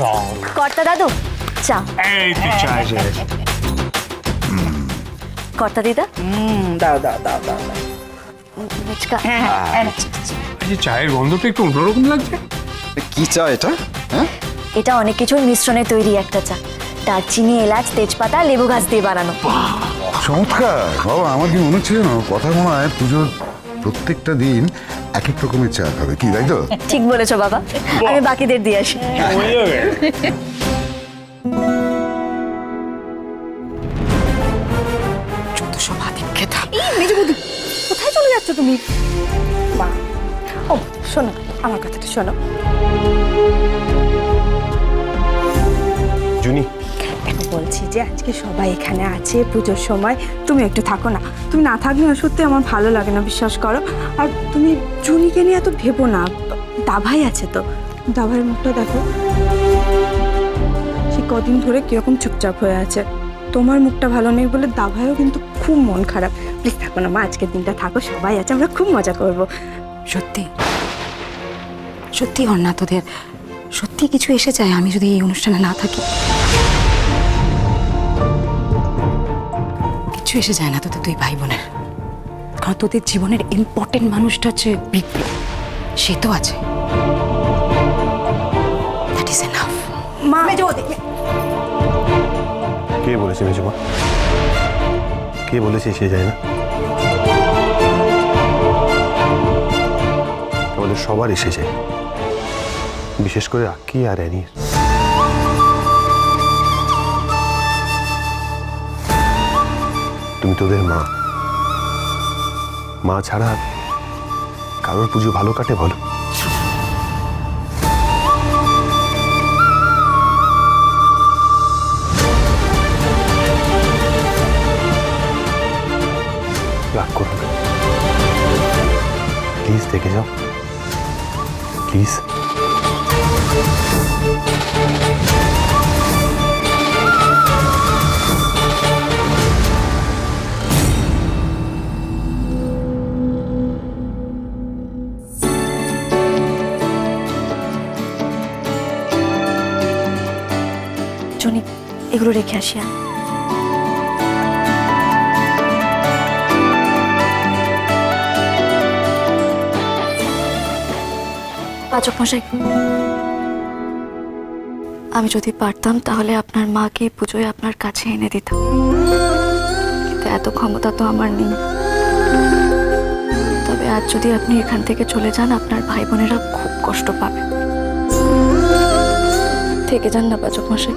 Strong কর্তা দাদু চা। এই তুই চা এসে গেছে। কর্তা দিদা? হুম দাও দাও দাও দাও দাও। মিচকা এই যে চায়ের গন্ধটা একটু অন্যরকম লাগছে। কি চা এটা? হ্যাঁ? এটা অনেক কিছুর মিশ্রণে তৈরি একটা চা। দারচিনি এলাচ তেজপাতা লেবু গাছ দিয়ে বানানো। চমৎকার। বাবা আমার কি মনে হচ্ছে জানো কথা মনে হয় পুজোর প্রত্যেকটা দিন এক এক রকমের চা খাবে কি তাই তো? ঠিক বলেছ বাবা। আমি বাকিদের দিয়ে আসি। কোথায় চলে যাচ্ছ তুমি? মা ও শোনো আমার কথাটা শোনো। জুনি বলছি যে আজকে সবাই এখানে আছে, পুজোর সময়। তুমি একটু থাকো না। তুমি না থাকলে সত্যি আমার ভালো লাগে না, বিশ্বাস করো। আর তুমি জুনিকে নিয়ে এত ভেবো না। দাভাই আছে তো। দাভাইয়ের মুখটা দেখো। সে কদিন ধরে কীরকম চুপচাপ হয়ে আছে। তোমার মুখটা ভালো নেই বলে দাভাইও কিন্তু খুব মন খারাপ। প্লিজ থাকো না, মা, আজকের দিনটা থাকো, সবাই আছে, আমরা খুব মজা করব। সত্যি। সত্যি অন্না, তোদের। সত্যি কিছু এসে যায়, আমি যদি এই অনুষ্ঠানে না থাকি। কিছু এসে যায় না তোদের দুই ভাই বোনের। কারণ তোদের জীবনের ইম্পর্টেন্ট মানুষটা হচ্ছে বৃদ্ধি সে তো আছে। দ্যাট ইজ এনাফ মা কে বলেছে মেজমা কে বলেছে সে যায় না? আমাদের সবার এসে যায়। বিশেষ করে আক্কি আর অ্যানির। তুমি তোদের মা। মা ছাড়া কারোর পুজো ভালো কাটে বলো। রাগ করো প্লিজ দেখে যাও। প্লিজ এগুলো রেখে আসি আমি। পাচক মশাই, আমি যদি পারতাম তাহলে আপনার মাকে পুজোয় আপনার কাছে এনে দিতাম। কিন্তু এত ক্ষমতা তো আমার নেই। তবে আজ যদি আপনি এখান থেকে চলে যান, আপনার ভাই বোনেরা খুব কষ্ট পাবে। থেকে যান না পাচক মশাই।